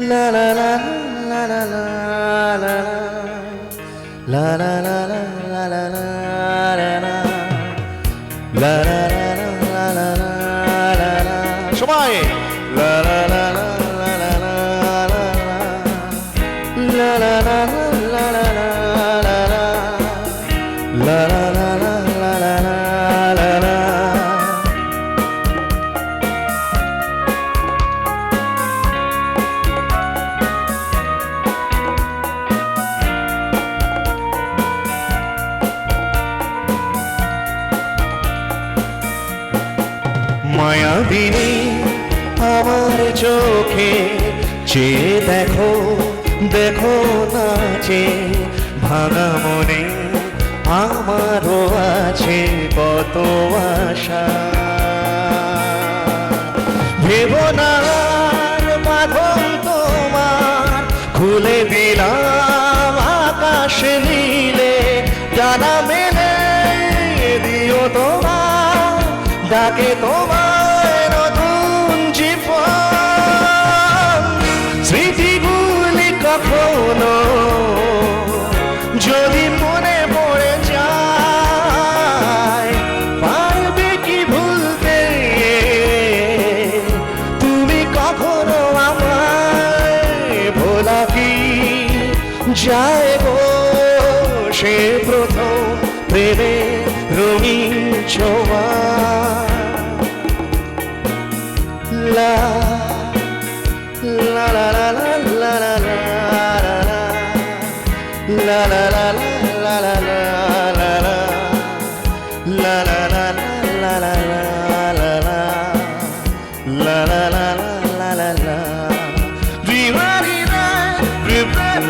La la la la la la la la la la la la la la la la La সবাই মায়াবিনী আমার চোখে চেয়ে দেখো দেখো নাচে ভাঙা মনে আমারও আছে কত আশা। ভেবো না আর বাঁধন তোমার, খুলে দিলাম আকাশ নীলে, জানা মেলে দিও তোমার, ডাকে তোমার যায় সে প্রথম প্রেমে রঙিন ছোঁয়া লা লা লা লা লা লা লা লা লা লা লা লা La la la la la la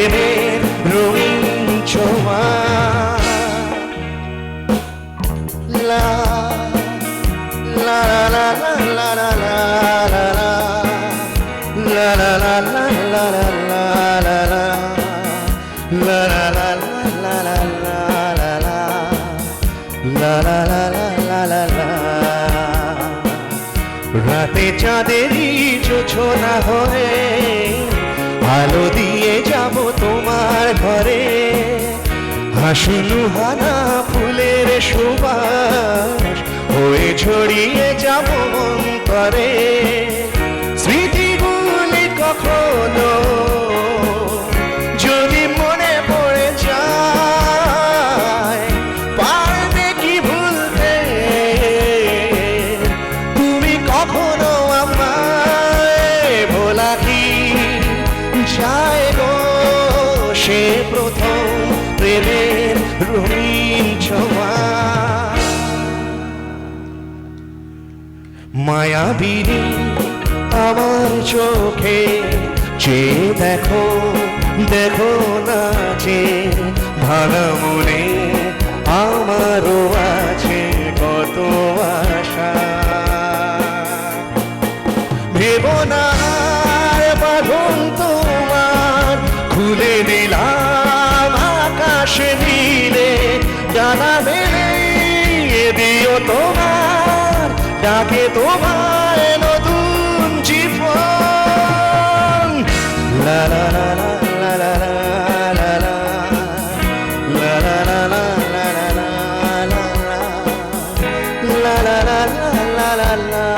প্রেমের রঙিন ছোঁয়া লা লা লা লা লা লা লা লা লা লা লা লা লা লা লা লা লা La la la la la la la la La la la la la la la রাতে চাঁদেরই জোছনা হয়ে আলো দিয়ে যাব তোমার ঘরে। হাসুলু হানা ফুলের সুবাস হয়ে ছড়িয়ে যাব মন স্মৃতিগুলি সে প্রথম প্রেমের রঙিন ছোঁয়া। মায়াবিনী আমার চোখে চেয়ে দেখো দেখো না যে ভালো মনে আমারও দিলাম আকাশ নীলে জানা মেলে দিও তোমার ডাকে তোমার নতুন জীবন লা লা লা লা লা লা